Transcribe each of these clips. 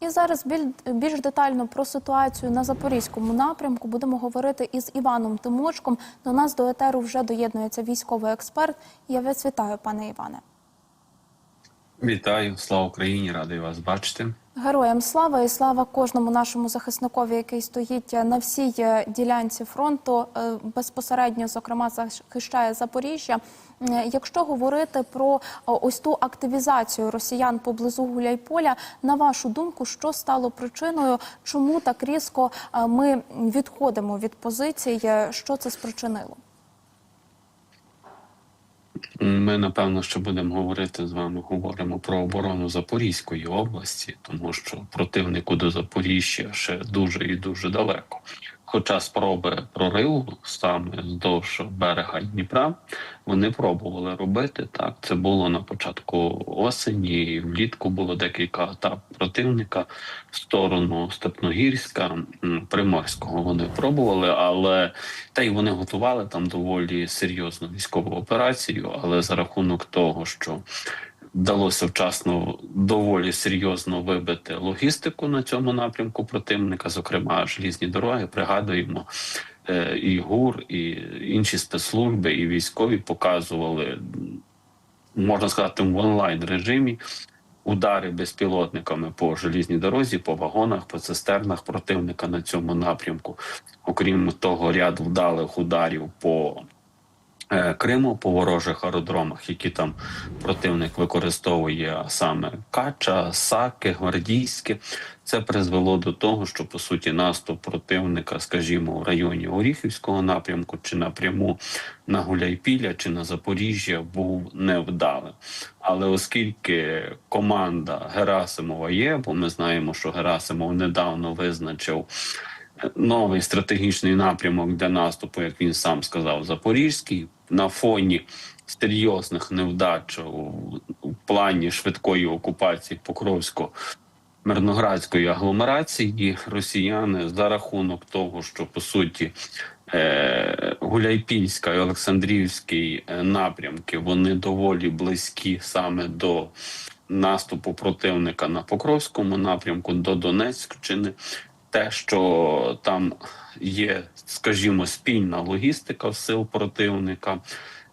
І зараз біль- більш детально про ситуацію на запорізькому напрямку будемо говорити із Іваном Тимочком. До нас до етеру вже доєднується військовий експерт. Я вас вітаю, пане Іване. Вітаю, слава Україні! Радий вас бачити. Героям слава і слава кожному нашому захисникові, який стоїть на всій е, ділянці фронту, е, безпосередньо, зокрема, захищає Запоріжжя. Якщо говорити про е, ось ту активізацію росіян поблизу Гуляйполя, на вашу думку, що стало причиною, чому так різко ми відходимо від позицій? Що це спричинило? Ми напевно що будемо говорити з вами. Говоримо про оборону Запорізької області, тому що противнику до Запоріжжя ще дуже і дуже далеко. Хоча спроби прориву саме вздовж берега Дніпра вони пробували робити так. Це було на початку осені. Влітку було декілька атак противника в сторону Степногірська, Приморського. Вони пробували, але та й вони готували там доволі серйозну військову операцію. Але за рахунок того, що вдалося вчасно доволі серйозно вибити логістику на цьому напрямку противника, зокрема желізні дороги. Пригадуємо, е, і ГУР, і інші спецслужби, і військові показували, можна сказати, в онлайн режимі. Удари безпілотниками по желізній дорозі, по вагонах, по цистернах противника на цьому напрямку. Окрім того, ряд вдалих ударів по Криму, по ворожих аеродромах, які там противник використовує саме Кача, Саки, Гвардійське. Це призвело до того, що по суті наступ противника, скажімо, в районі Оріхівського напрямку, чи напряму на Гуляйпілля, чи на Запоріжжя був невдалим. Але оскільки команда Герасимова є, бо ми знаємо, що Герасимов недавно визначив новий стратегічний напрямок для наступу, як він сам сказав, Запорізький, на фоні серйозних невдач у, плані швидкої окупації Покровського. Мирноградської агломерації росіяни за рахунок того, що по суті е, Гуляйпільська і Олександрівський е, напрямки вони доволі близькі саме до наступу противника на Покровському напрямку до Донеччини. Те, що там є, скажімо, спільна логістика сил противника,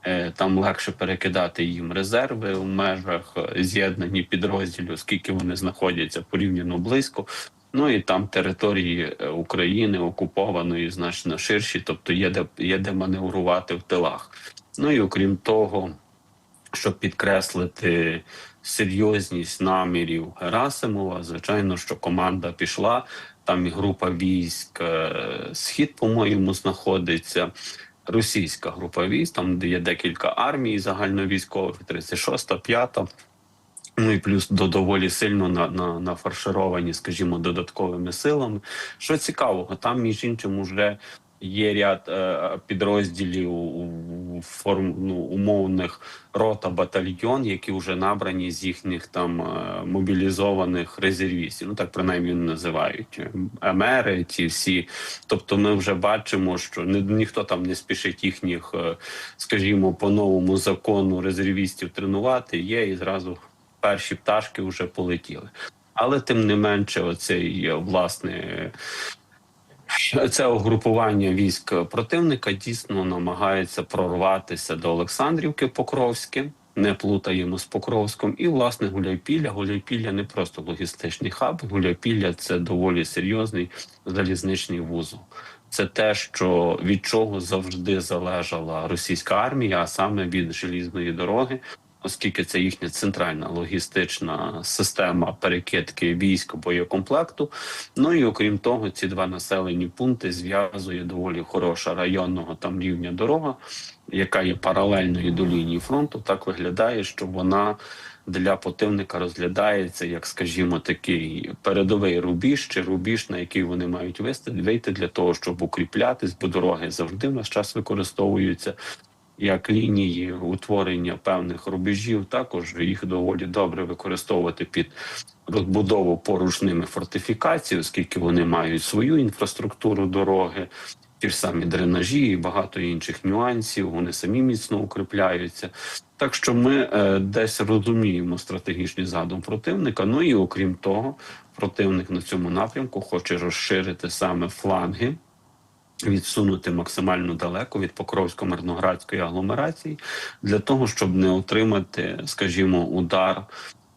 е, там легше перекидати їм резерви в межах е, з'єднані підрозділів, оскільки вони знаходяться порівняно близько. Ну і там території е, України окупованої значно ширші, тобто є де є де маневрувати в тилах. Ну і окрім того, щоб підкреслити серйозність намірів Герасимова, звичайно, що команда пішла. Там і група військ е, схід, по-моєму, знаходиться. Російська група військ, там де є декілька армій загальновійськових, 36-та, 5-та. Ну і плюс до доволі сильно на, на, нафаршировані, скажімо, додатковими силами. Що цікавого, там між іншим уже є ряд е, підрозділів форм ну, умовних рота батальйон, які вже набрані з їхніх там е, мобілізованих резервістів. Ну так принаймні називають МРи, ті всі. Тобто, ми вже бачимо, що ні, ніхто там не спішить їхніх, е, скажімо, по новому закону резервістів тренувати. Є і зразу перші пташки вже полетіли. Але тим не менше, оцей власне. Це угрупування військ противника дійсно намагається прорватися до Олександрівки Покровське, не плутаємо з Покровськом, і власне Гуляйпілля. Гуляйпілля не просто логістичний хаб. Гуляйпілля це доволі серйозний залізничний вузол. Це те, що від чого завжди залежала російська армія, а саме від желізної дороги. Оскільки це їхня центральна логістична система перекидки військ боєкомплекту. Ну і окрім того, ці два населені пункти зв'язує доволі хороша районного там рівня дорога, яка є паралельною до лінії фронту. Так виглядає, що вона для противника розглядається як, скажімо, такий передовий рубіж чи рубіж, на який вони мають вийти для того, щоб укріплятись, бо дороги завжди в наш час використовуються як лінії утворення певних рубежів, також їх доволі добре використовувати під розбудову порушними фортифікацій, оскільки вони мають свою інфраструктуру дороги, ті ж самі дренажі і багато інших нюансів. Вони самі міцно укріпляються. Так що ми е, десь розуміємо стратегічний задум противника. Ну і окрім того, противник на цьому напрямку хоче розширити саме фланги. Відсунути максимально далеко від Покровсько-Мирноградської агломерації для того, щоб не отримати, скажімо, удар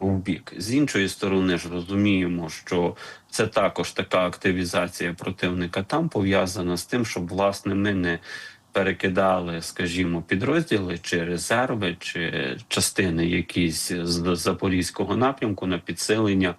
в бік. З іншої сторони ж розуміємо, що це також така активізація противника там пов'язана з тим, щоб власне ми не перекидали, скажімо, підрозділи чи резерви, чи частини якісь з запорізького напрямку на підсилення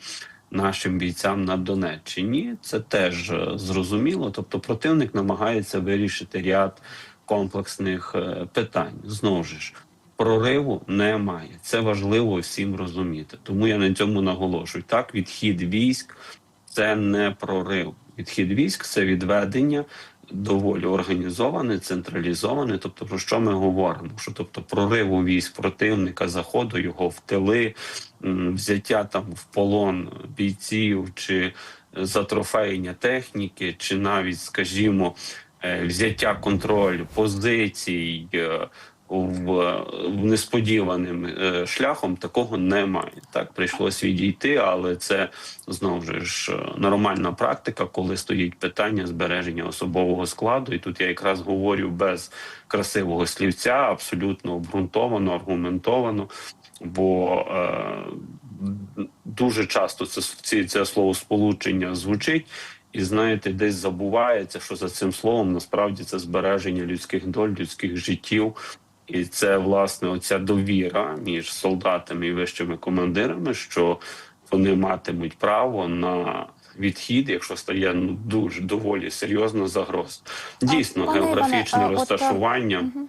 нашим бійцям на Донеччині. Це теж е, зрозуміло. Тобто, противник намагається вирішити ряд комплексних е, питань. Знову ж прориву немає. Це важливо всім розуміти. Тому я на цьому наголошую. Так, відхід військ це не прорив. Відхід військ це відведення доволі організоване, централізоване. Тобто, про що ми говоримо? Що тобто прориву військ противника, заходу його в тили, взяття там в полон бійців чи затрофеєння техніки, чи навіть, скажімо, е, взяття контролю позицій. В, в несподіваним е, шляхом такого немає. Так прийшлось відійти, але це знову ж е, нормальна практика, коли стоїть питання збереження особового складу. І тут я якраз говорю без красивого слівця, абсолютно обґрунтовано, аргументовано. Бо е, дуже часто це ці це слово сполучення звучить. І знаєте, десь забувається, що за цим словом насправді це збереження людських доль, людських життів, і це власне оця довіра між солдатами і вищими командирами, що вони матимуть право на відхід, якщо стає ну дуже доволі серйозна загроза. Дійсно, пане Іване, географічне а от, розташування. Е,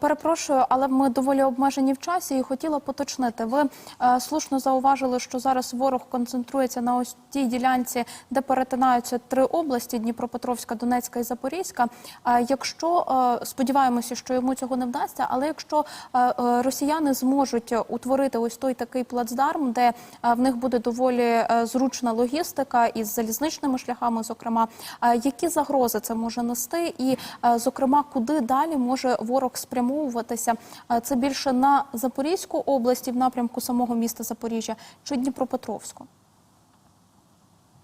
Перепрошую, але ми доволі обмежені в часі і хотіла поточнити. Ви е, слушно зауважили, що зараз ворог концентрується на ось тій ділянці, де перетинаються три області: Дніпропетровська, Донецька і Запорізька. Е, якщо е, сподіваємося, що йому цього не вдасться, але якщо е, е, росіяни зможуть утворити ось той такий плацдарм, де е, в них буде доволі е, зручна логістика із залізничними шляхами, зокрема, е, які загрози це може нести, і е, зокрема, куди далі може ворог спрямовуватися? Е, Це більше на Запорізьку область і в напрямку самого міста Запоріжжя чи Дніпропетровську?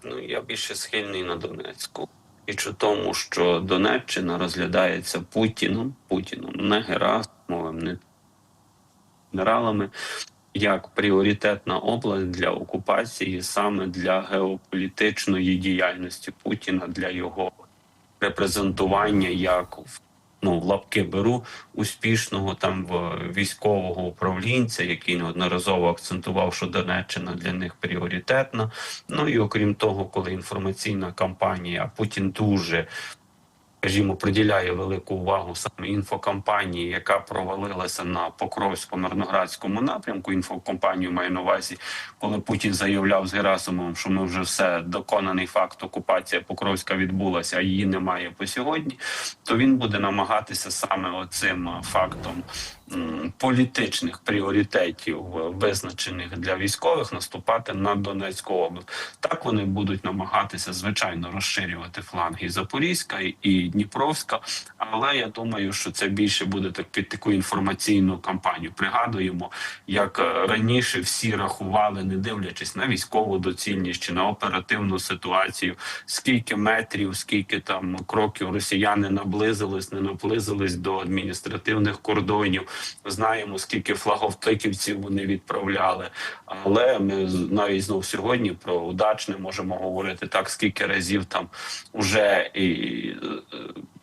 Ну, я більше схильний на Донецьку. І чи тому, що Донеччина розглядається Путіном, Путіном, не Герасимовим, не генералами, як пріоритетна область для окупації, саме для геополітичної діяльності Путіна, для його репрезентування як в ну, лапки беру успішного там військового управлінця, який неодноразово акцентував, що Донеччина для них пріоритетна. Ну і окрім того, коли інформаційна кампанія, Путін дуже. Скажімо, приділяє велику увагу саме інфокампанії, яка провалилася на Покровсько-Мирноградському напрямку. Інфокомпанію маю на увазі, коли Путін заявляв з Герасимовим, що ми вже все доконаний факт окупація Покровська відбулася, а її немає по сьогодні. То він буде намагатися саме оцим фактом політичних пріоритетів, е, визначених для військових, наступати на Донецьку область. Так вони будуть намагатися звичайно розширювати фланги Запорізька і- Дніпровська. Але я думаю, що це більше буде так під таку інформаційну кампанію. Пригадуємо, як е, раніше всі рахували, не дивлячись на військову доцільність чи на оперативну ситуацію, скільки метрів, скільки там кроків росіяни наблизились, не наблизились до адміністративних кордонів. Знаємо, скільки флаговтиківців вони відправляли. Але ми навіть знов сьогодні про удачне можемо говорити так, скільки разів там уже і е,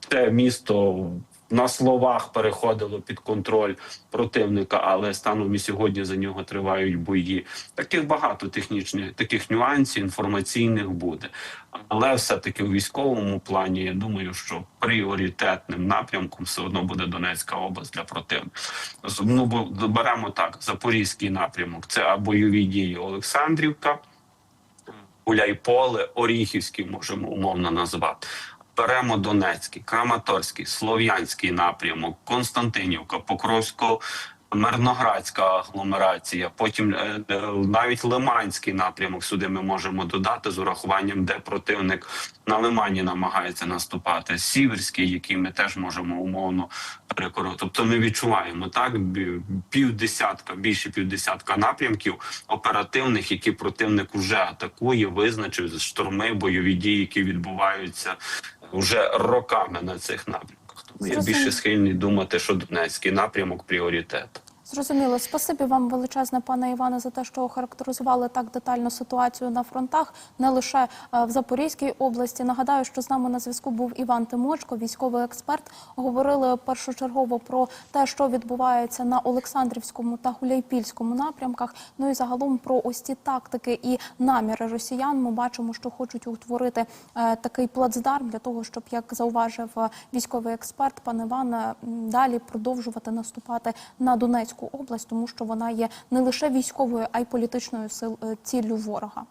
те місто на словах переходило під контроль противника, але станом і сьогодні за нього тривають бої. Таких багато технічних таких нюансів інформаційних буде. Але все-таки у військовому плані я думаю, що пріоритетним напрямком все одно буде Донецька область для противника. Ну беремо так: Запорізький напрямок це бойові дії Олександрівка. Гуляйполе, Оріхівський можемо умовно назвати. Беремо Донецький, Краматорський, Слов'янський напрямок, Константинівка, Покровсько, Мирноградська агломерація, потім е, е, навіть Лиманський напрямок сюди ми можемо додати з урахуванням, де противник на Лимані намагається наступати. Сіверський, який ми теж можемо умовно перекорити. Тобто ми відчуваємо так півдесятка, більше півдесятка напрямків оперативних, які противник вже атакує, визначив штурми, бойові дії, які відбуваються вже роками на цих напрямках. Тому я більше схильний думати, що Донецький напрямок пріоритет. Зрозуміло, спасибі вам величезне, пане Іване, за те, що охарактеризували так детально ситуацію на фронтах, не лише е, в Запорізькій області. Нагадаю, що з нами на зв'язку був Іван Тимочко, військовий експерт. Говорили першочергово про те, що відбувається на Олександрівському та Гуляйпільському напрямках. Ну і загалом про ось ці тактики і наміри росіян. Ми бачимо, що хочуть утворити е, такий плацдарм для того, щоб, як зауважив е, військовий експерт, пан Іван, далі продовжувати наступати на Донецьку область, тому що вона є не лише військовою, а й політичною сил е, ціллю ворога.